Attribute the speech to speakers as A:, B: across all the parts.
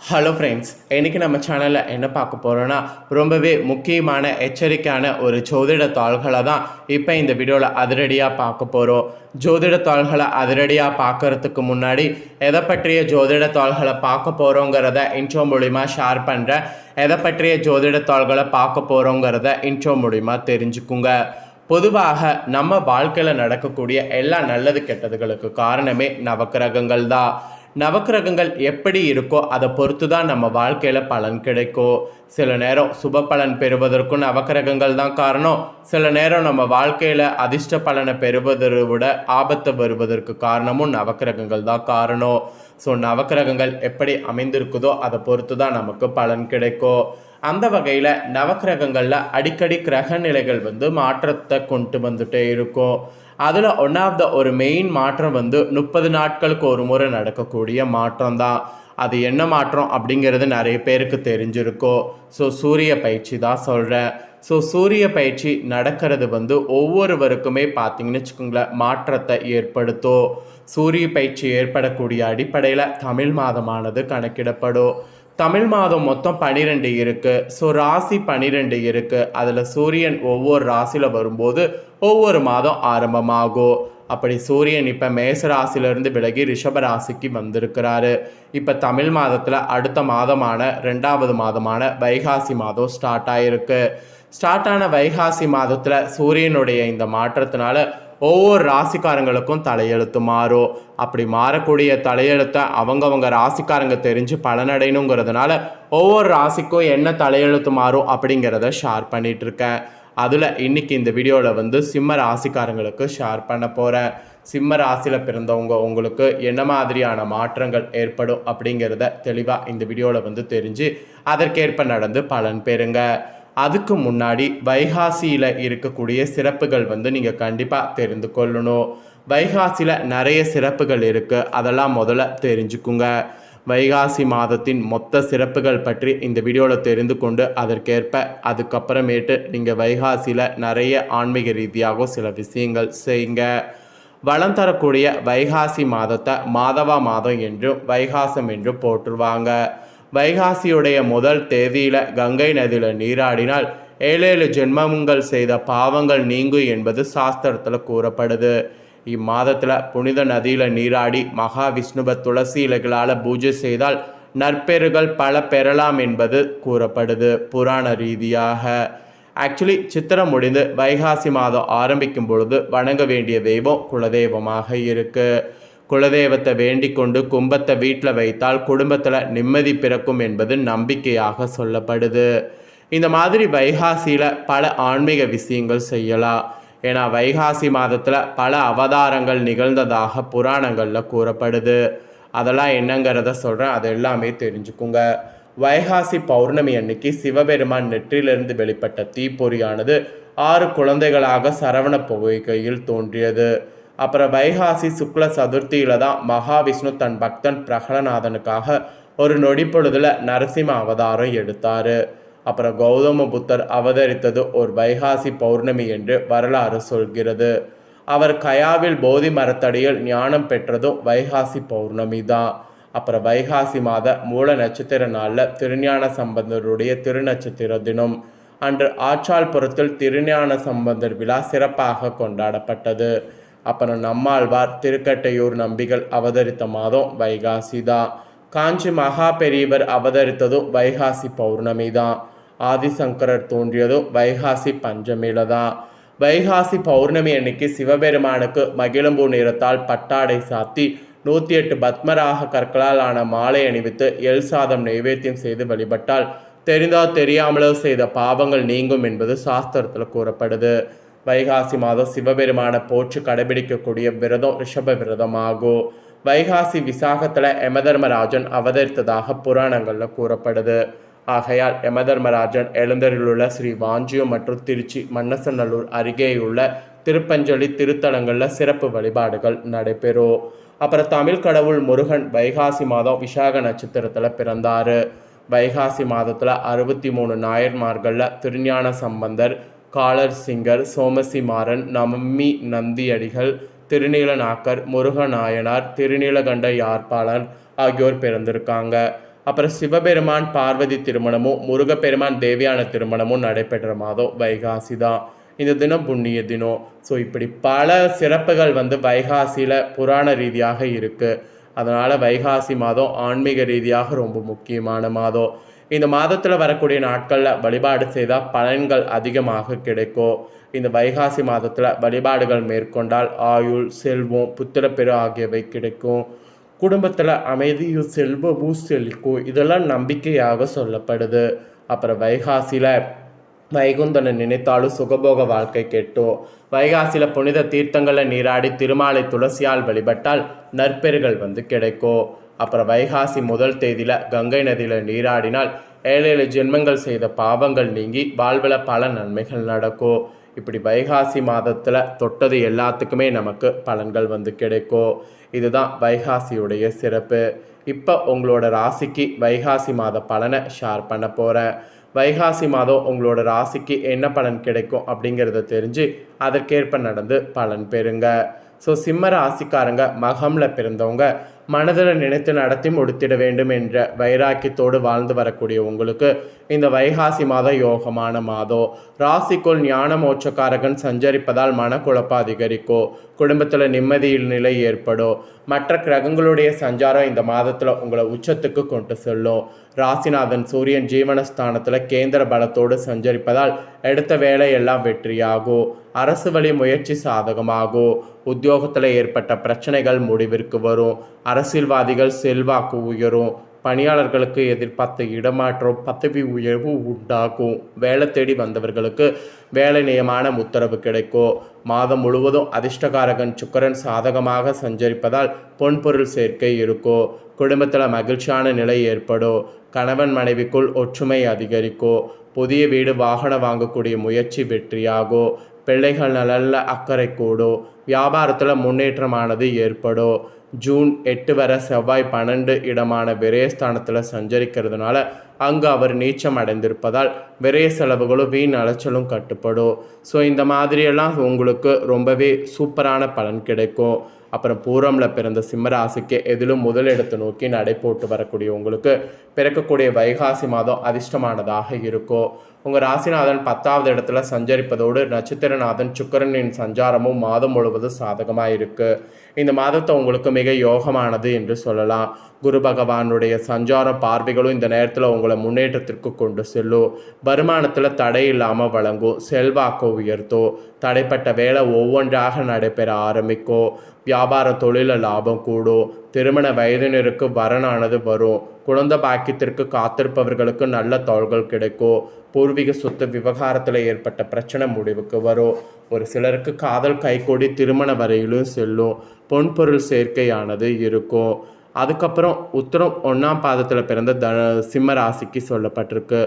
A: Hello friends இன்றைக்கி நம்ம சேனலில் என்ன பார்க்க போகிறோன்னா ரொம்பவே முக்கியமான எச்சரிக்கையான ஒரு ஜோதிட தாள்களை தான் இப்போ இந்த வீடியோவில் அதிரடியாக பார்க்க போகிறோம் ஜோதிட தாள்களை அதிரடியாக பார்க்கறதுக்கு முன்னாடி எதை பற்றிய ஜோதிட தாள்களை பார்க்க போகிறோங்கிறத இன்ட்ரோ மூலிமா ஷேர் பண்ணுறேன் எதை பற்றிய ஜோதிட தாள்களை பார்க்க போகிறோங்கிறத இன்ட்ரோ மூலிமா தெரிஞ்சுக்குங்க. பொதுவாக நம்ம வாழ்க்கையில் நடக்கக்கூடிய எல்லா நல்லது கெட்டதுகளுக்கு காரணமே நவக்கிரகங்கள் தான். நவக்கிரகங்கள் எப்படி இருக்கோ அதை பொறுத்து தான் நம்ம வாழ்க்கையில் பலன் கிடைக்கும். சில நேரம் சுப பலன் பெறுவதற்கும் நவக்கிரகங்கள் தான் காரணம். சில நேரம் நம்ம வாழ்க்கையில் அதிர்ஷ்ட பலனை பெறுவதை விட ஆபத்தை வருவதற்கு காரணமும் நவக்கிரகங்கள் தான் காரணம். ஸோ நவக்கிரகங்கள் எப்படி அமைந்திருக்குதோ அதை பொறுத்து தான் நமக்கு பலன் கிடைக்கும். அந்த வகையில் நவக்கிரகங்களில் அடிக்கடி கிரக நிலைகள் வந்து மாற்றத்தை கொண்டு வந்துட்டே இருக்கும். அதில் ஒன் ஆஃப் த ஒரு மெயின் மாற்றம் வந்து முப்பது நாட்களுக்கு ஒரு முறை நடக்கக்கூடிய மாற்றம் தான் அது என்ன மாற்றம் அப்படிங்கிறது நிறைய பேருக்கு தெரிஞ்சிருக்கோ. ஸோ சூரிய பயிற்சி தான் சொல்கிறேன் ஸோ சூரிய பயிற்சி நடக்கிறது வந்து ஒவ்வொருவருக்குமே பார்த்தீங்கன்னு வச்சுக்கோங்களேன் மாற்றத்தை ஏற்படுத்தும். சூரிய பயிற்சி ஏற்படக்கூடிய அடிப்படையில் தமிழ் மாதமானது கணக்கிடப்படும். தமிழ் மாதம் மொத்தம் பனிரெண்டு இருக்குது ஸோ ராசி பனிரெண்டு இருக்குது அதில் சூரியன் ஒவ்வொரு ராசியில் வரும்போது ஒவ்வொரு மாதம் ஆரம்பமாகும். அப்படி சூரியன் இப்போ மேச ராசியிலிருந்து விலகி ரிஷப ராசிக்கு வந்திருக்கிறாரு. இப்போ தமிழ் மாதத்தில் அடுத்த மாதமான ரெண்டாவது மாதமான வைகாசி மாதம் ஸ்டார்ட் ஆகிருக்கு ஸ்டார்ட் ஆன வைகாசி மாதத்தில் சூரியனுடைய இந்த மாற்றத்தினால ஒவ்வொரு ராசிக்காரங்களுக்கும் தலையெழுத்து மாறும் அப்படி மாறக்கூடிய தலையெழுத்தை அவங்கவங்க ராசிக்காரங்க தெரிஞ்சு பலனடையணுங்கிறதுனால ஒவ்வொரு ராசிக்கும் என்ன தலையெழுத்து மாறும் அப்படிங்கிறத ஷேர் பண்ணிகிட்ருக்கேன் இருக்கேன் அதில் இன்னைக்கு இந்த வீடியோவில் வந்து சிம்ம ராசிக்காரங்களுக்கு ஷேர் பண்ண போகிறேன் சிம்ம ராசியில் பிறந்தவங்க உங்களுக்கு என்ன மாதிரியான மாற்றங்கள் ஏற்படும் அப்படிங்கிறத தெளிவாக இந்த வீடியோவில் வந்து தெரிஞ்சு அதற்கேற்ப நடந்து பலன் பெறுங்க. அதுக்கு முன்னாடி வைகாசியில் இருக்கக்கூடிய சிறப்புகள் வந்து நீங்கள் கண்டிப்பாக தெரிந்து கொள்ளணும். வைகாசியில் நிறைய சிறப்புகள் இருக்குது அதெல்லாம் முதல்ல தெரிஞ்சுக்குங்க. வைகாசி மாதத்தின் மொத்த சிறப்புகள் பற்றி இந்த வீடியோவில் தெரிந்து கொண்டு அதற்கேற்ப அதுக்கப்புறமேட்டு நீங்கள் வைகாசியில் நிறைய ஆன்மீக ரீதியாக சில விஷயங்கள் செய்யுங்க. வளம் தரக்கூடிய வைகாசி மாதத்தை மாதவா மாதம் என்றும் வைகாசம் என்றும் போற்றுவாங்க. வைகாசியுடைய முதல் தேதியில் கங்கை நதியில் நீராடினால் ஏழேழு ஜென்மங்கள் செய்த பாவங்கள் நீங்கும் என்பது சாஸ்திரத்தில் கூறப்படுது. இம்மாதத்தில் புனித நதியில் நீராடி மகாவிஷ்ணுவ துளசி இலைகளால் பூஜை செய்தால் நற்பெருகள் பல பெறலாம் என்பது கூறப்படுது புராண ரீதியாக. ஆக்சுவலி சித்திரம் முடிந்து வைகாசி மாதம் ஆரம்பிக்கும் பொழுது வணங்க வேண்டிய தெய்வம் குலதெய்வமாக இருக்குது குலதெய்வத்தை வேண்டிக் கொண்டு கும்பத்தை வீட்டில் வைத்தால் குடும்பத்தில் நிம்மதி பிறக்கும் என்பது நம்பிக்கையாக சொல்லப்படுது. இந்த மாதிரி வைகாசியில் பல ஆன்மீக விஷயங்கள் செய்யலாம். ஏன்னா வைகாசி மாதத்தில் பல அவதாரங்கள் நிகழ்ந்ததாக புராணங்களில் கூறப்படுது. அதெல்லாம் என்னங்கிறத சொல்கிறேன் அது எல்லாமே தெரிஞ்சுக்குங்க. வைகாசி பௌர்ணமி அன்னைக்கு சிவபெருமான் நெற்றிலிருந்து வெளிப்பட்ட தீப்பொறியானது ஆறு குழந்தைகளாக சரவண புகைக்கையில் தோன்றியது. அப்புறம் வைகாசி சுக்ல சதுர்த்தியில தான் மகாவிஷ்ணு தன் பக்தன் பிரகலநாதனுக்காக ஒரு நொடி பொழுதுல நரசிம்ம அவதாரம் எடுத்தாரு. அப்புறம் கௌதம புத்தர் அவதரித்தது ஒரு வைகாசி பௌர்ணமி என்று வரலாறு சொல்கிறது. அவர் கயாவில் போதி மரத்தடியில் ஞானம் பெற்றதும் வைகாசி பௌர்ணமி தான். அப்புறம் வைகாசி மாத மூல நட்சத்திர நாளில் திருஞான சம்பந்தருடைய திருநட்சத்திர தினம். அன்று ஆச்சால்புரத்தில் திருஞான சம்பந்தர் விழா சிறப்பாக கொண்டாடப்பட்டது. அப்புறம் நம்மாழ்வார் திருக்கட்டையூர் நம்பிகள் அவதரித்த மாதம் வைகாசி தான் காஞ்சி மகா பெரியவர் அவதரித்ததும் வைகாசி பௌர்ணமி தான் ஆதிசங்கரர் தோன்றியதும் வைகாசி பஞ்சமியில தான் வைகாசி பௌர்ணமி அன்னைக்கு சிவபெருமானுக்கு மகிழம்பூ நிறத்தால் பட்டாடை சாத்தி நூற்றி எட்டு பத்மராக கற்களால் ஆன மாலை அணிவித்து எல் சாதம் நைவேத்தியம் செய்து வழிபட்டால் தெரிந்தோ தெரியாமலோ செய்த பாவங்கள் நீங்கும் என்பது சாஸ்திரத்தில் கூறப்படுது. வைகாசி மாதம் சிவபெருமான போற்று கடைபிடிக்கக்கூடிய விரதம் ரிஷப விரதமாகும் வைகாசி விசாகத்தில் யமதர்மராஜன் அவதரித்ததாக புராணங்களில் கூறப்படுது. ஆகையால் யமதர்மராஜன் எழுந்தரிலுள்ள ஸ்ரீ வாஞ்சியம் மற்றும் திருச்சி மன்னசநல்லூர் அருகேயுள்ள திருப்பஞ்சலி திருத்தலங்களில் சிறப்பு வழிபாடுகள் நடைபெறும். அப்புறம் தமிழ் கடவுள் முருகன் வைகாசி மாதம் விசாக நட்சத்திரத்தில் பிறந்தார். வைகாசி மாதத்தில் அறுபத்தி மூணு நாயன்மார்களில் திருஞான சம்பந்தர் காலர் சிங்கர் சோமசி மாறன் நம்மி நந்தியடிகள் திருநீலநாக்கர் முருகநாயனார் திருநீலகண்ட யாழ்ப்பாளர் ஆகியோர் பிறந்திருக்காங்க. அப்புறம் சிவபெருமான் பார்வதி திருமணமும் முருகப்பெருமான் தேவியான திருமணமும் நடைபெற்ற மாதம் வைகாசி தான் இந்த தினம் புண்ணிய தினம். ஸோ இப்படி பல சிறப்புகள் வந்து வைகாசியில் புராண ரீதியாக இருக்குது அதனால் வைகாசி மாதம் ஆன்மீக ரீதியாக ரொம்ப முக்கியமான மாதம். இந்த மாதத்தில் வரக்கூடிய நாட்களில் வழிபாடு செய்தால் பலன்கள் அதிகமாக கிடைக்கும். இந்த வைகாசி மாதத்தில் வழிபாடுகள் மேற்கொண்டால் ஆயுள் செல்வம் புத்திரப்பெரு ஆகியவை கிடைக்கும். குடும்பத்தில் அமைதியும் செல்வமும் செழிக்கும் இதெல்லாம் நம்பிக்கையாக சொல்லப்படுது. அப்புறம் வைகாசியில் வைகுந்தனை நினைத்தாலும் சுகபோக வாழ்க்கை கெட்டும். வைகாசியில் புனித தீர்த்தங்களை நீராடி திருமாலை துளசியால் வழிபட்டால் நற்பெறுகள் வந்து கிடைக்கும். அப்புறம் வைகாசி முதல் தேதியில் கங்கை நதியில் நீராடினால் ஏழு ஏழு ஜென்மங்கள் செய்த பாவங்கள் நீங்கி வாழ்வில் பல நன்மைகள் நடக்கும். இப்படி வைகாசி மாதத்தில் தொட்டது எல்லாத்துக்குமே நமக்கு பலன்கள் வந்து கிடைக்கும். இதுதான் வைகாசியுடைய சிறப்பு. இப்போ உங்களோட ராசிக்கு வைகாசி மாத பலனை ஷேர் பண்ண போகிறேன் வைகாசி மாதம் உங்களோட ராசிக்கு என்ன பலன் கிடைக்கும் அப்படிங்கிறத தெரிஞ்சு அதற்கேற்ப நடந்து பலன் பெறுங்க. ஸோ சிம்ம ராசிக்காரங்க மகமில் பிறந்தவங்க மனதில் நினைத்து நடத்தி முடித்திட வேண்டும் என்ற வைராக்கியத்தோடு வாழ்ந்து வரக்கூடிய உங்களுக்கு இந்த வைகாசி மாதம் யோகமான மாதம் ராசிக்குள் ஞான மோட்சக்காரகன் சஞ்சரிப்பதால் மனக்குழப்பம் அதிகரிக்கும் குடும்பத்தில் நிம்மதியில் நிலை ஏற்படும் மற்ற கிரகங்களுடைய சஞ்சாரம் இந்த மாதத்தில் உங்களை உச்சத்துக்கு கொண்டு செல்லும். ராசிநாதன் சூரியன் ஜீவனஸ்தானத்தில் கேந்திர பலத்தோடு சஞ்சரிப்பதால் எடுத்த வேலையெல்லாம் வெற்றியாகும் அரசு வழி முயற்சி சாதகமாகும் உத்தியோகத்தில் ஏற்பட்ட பிரச்சனைகள் முடிவிற்கு வரும். அரசியல்வாதிகள் செல்வாக்கு உயரும். பணியாளர்களுக்கு எதிர்பார்த்த இடமாற்றம் பதவி உயர்வு உண்டாகும். வேலை தேடி வந்தவர்களுக்கு வேலை நியமான உத்தரவு கிடைக்கும். மாதம் முழுவதும் அதிர்ஷ்டகாரகன் சுக்கரன் சாதகமாக சஞ்சரிப்பதால் பொன்பொருள் சேர்க்கை இருக்கும். குடும்பத்தில் மகிழ்ச்சியான நிலை ஏற்படும். கணவன் மனைவிக்குள் ஒற்றுமை அதிகரிக்கும். புதிய வீடு வாகனம் வாங்கக்கூடிய முயற்சி வெற்றியாகும். பிள்ளைகள் நல்ல அக்கறை கூடும். வியாபாரத்தில் முன்னேற்றமானது ஏற்படும். ஜூன் எட்டு வரை செவ்வாய் பன்னெண்டு இடமான விரயஸ்தானத்தில் சஞ்சரிக்கிறதுனால அங்கு அவர் நீச்சம் அடைந்திருப்பதால் விரய செலவுகளும் வீண் அலைச்சலும் கட்டுப்படும். ஸோ இந்த மாதிரியெல்லாம் உங்களுக்கு ரொம்பவே சூப்பரான பலன் கிடைக்கும். அப்புறம் பூரமில் பிறந்த சிம்மராசிக்கு எதிலும் முதலிடத்தை நோக்கி நடை போட்டு வரக்கூடிய உங்களுக்கு பிறக்கக்கூடிய வைகாசி மாதம் அதிர்ஷ்டமானதாக இருக்கும். உங்கள் ராசிநாதன் பத்தாவது இடத்துல சஞ்சரிப்பதோடு நட்சத்திரநாதன் சுக்கரனின் சஞ்சாரமும் மாதம் முழுவதும் சாதகமாக இருக்குது இந்த மாதத்தை உங்களுக்கு மிக யோகமானது என்று சொல்லலாம். குரு பகவானுடைய சஞ்சார பார்வைகளும் இந்த நேரத்தில் உங்களை முன்னேற்றத்திற்கு கொண்டு செல்லும். வருமானத்தில் தடை இல்லாமல் வழங்கும். செல்வாக்கோ உயர்த்தும். தடைப்பட்ட வேலை ஒவ்வொன்றாக நடைபெற ஆரம்பிக்கும். வியாபார தொழில லாபம் கூடும். திருமண வயதினருக்கு வரனானது வரும். குழந்தை பாக்கியத்திற்கு காத்திருப்பவர்களுக்கு நல்ல தோள்கள் கிடைக்கும். பூர்வீக சொத்து விவகாரத்தில் ஏற்பட்ட பிரச்சனை முடிவுக்கு வரும். ஒரு சிலருக்கு காதல் கைகூடி திருமண வரையிலும் செல்லும். பொன்பொருள் சேர்க்கையானது இருக்கும். அதுக்கப்புறம் உத்தரம் ஒன்றாம் பாதத்தில் பிறந்த த சிம்ம ராசிக்கு சொல்லப்பட்டிருக்கு.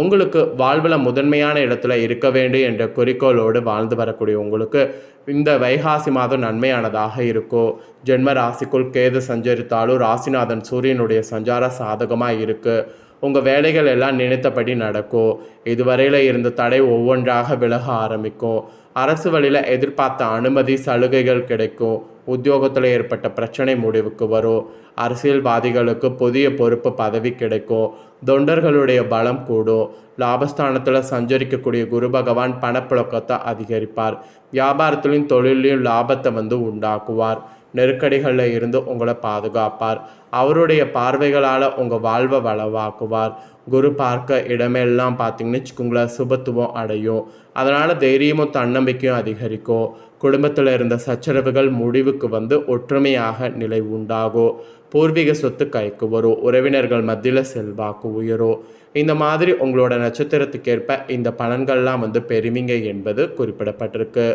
A: உங்களுக்கு வாழ்வில் முதன்மையான இடத்துல இருக்க வேண்டும் என்ற குறிக்கோளோடு வாழ்ந்து வரக்கூடிய உங்களுக்கு இந்த வைகாசி மாதம் நன்மையானதாக இருக்கும் ஜென்ம ராசிக்குள் கேது சஞ்சரித்தாலும் ராசிநாதன் சூரியனுடைய சஞ்சார சாதகமாக இருக்குது உங்கள் வேலைகள் எல்லாம் நினைத்தபடி நடக்கும் இதுவரையில் இருந்த தடை ஒவ்வொன்றாக விலக ஆரம்பிக்கும். அரசு வழியில் எதிர்பார்த்த அனுமதி சலுகைகள் கிடைக்கும். உத்தியோகத்தில் ஏற்பட்ட பிரச்சனை முடிவுக்கு வரும். அரசியல்வாதிகளுக்கு புதிய பொறுப்பு பதவி கிடைக்கும். தொண்டர்களுடைய பலம் கூடும். லாபஸ்தானத்தில் சஞ்சரிக்கக்கூடிய குரு பகவான் பணப்புழக்கத்தை அதிகரிப்பார். வியாபாரத்திலையும் தொழிலையும் லாபத்தை வந்து உண்டாக்குவார். நெருக்கடிகளில் இருந்து உங்களை பாதுகாப்பார். அவருடைய பார்வைகளால் உங்கள் வாழ்வை வளவாக்குவார் குரு பார்க்க இடமெல்லாம் பார்த்தீங்கன்னு வச்சுக்கோங்களேன் சுபத்துவம் அடையும். அதனால் தைரியமும் தன்னம்பிக்கையும் அதிகரிக்கும். குடும்பத்தில் இருந்த சச்சரவுகள் முடிவுக்கு வந்து ஒற்றுமையாக நிலை உண்டாகும். பூர்வீக சொத்து கைக்கு வரும். உறவினர்கள் மத்தியில் செல்வாக்கு உயரும். இந்த மாதிரி உங்களோட நட்சத்திரத்துக்கேற்ப இந்த பலன்கள்லாம் வந்து பெருமிங்க என்பது குறிப்பிடப்பட்டிருக்கு.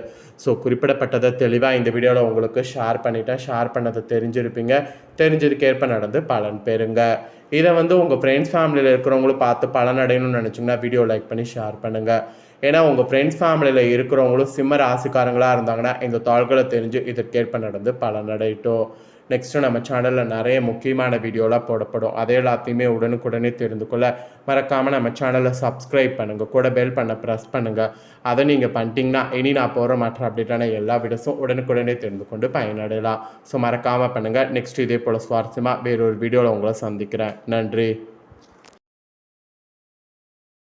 A: ஸோ குறிப்பிடப்பட்டதை தெளிவாக இந்த வீடியோவில் உங்களுக்கு ஷேர் பண்ணிட்டேன். ஷேர் பண்ணதை தெரிஞ்சிருப்பீங்க. தெரிஞ்சதுக்கேற்ப நடந்து பலன் பெறுங்க. இதை வந்து உங்கள் ஃப்ரெண்ட்ஸ் ஃபேமிலியில் இருக்கிறவங்களும் பார்த்து பலனடையணும்னு நினச்சிங்கன்னா வீடியோ லைக் பண்ணி ஷேர் பண்ணுங்கள் ஏன்னா உங்கள் ஃப்ரெண்ட்ஸ் ஃபேமிலியில் இருக்கிறவங்களும் சிம்ம ராசிக்காரங்களாக இருந்தாங்கன்னா இந்த தாள்களை தெரிஞ்சு இதற்கேற்ப நடந்து பலன் நெக்ஸ்ட்டு நம்ம சேனலில் நிறைய முக்கியமான வீடியோலாம் போடப்படும். அதே எல்லாத்தையுமே உடனுக்குடனே தெரிந்து கொள்ள மறக்காமல் நம்ம சேனலை சப்ஸ்கிரைப் பண்ணுங்கள் கூட பெல் பண்ண ப்ரெஸ் பண்ணுங்கள் அதை நீங்கள் பண்ணிட்டீங்கன்னா இனி நான் போகிற மாற்ற அப்டேட்டான எல்லா வீடியோஸும் உடனுக்குடனே தெரிந்து கொண்டு பயனடையலாம். ஸோ மறக்காமல் பண்ணுங்கள் நெக்ஸ்ட் இதே போல் சுவாரஸ்யமாக வேறொரு வீடியோவில் உங்களை சந்திக்கிறேன். நன்றி.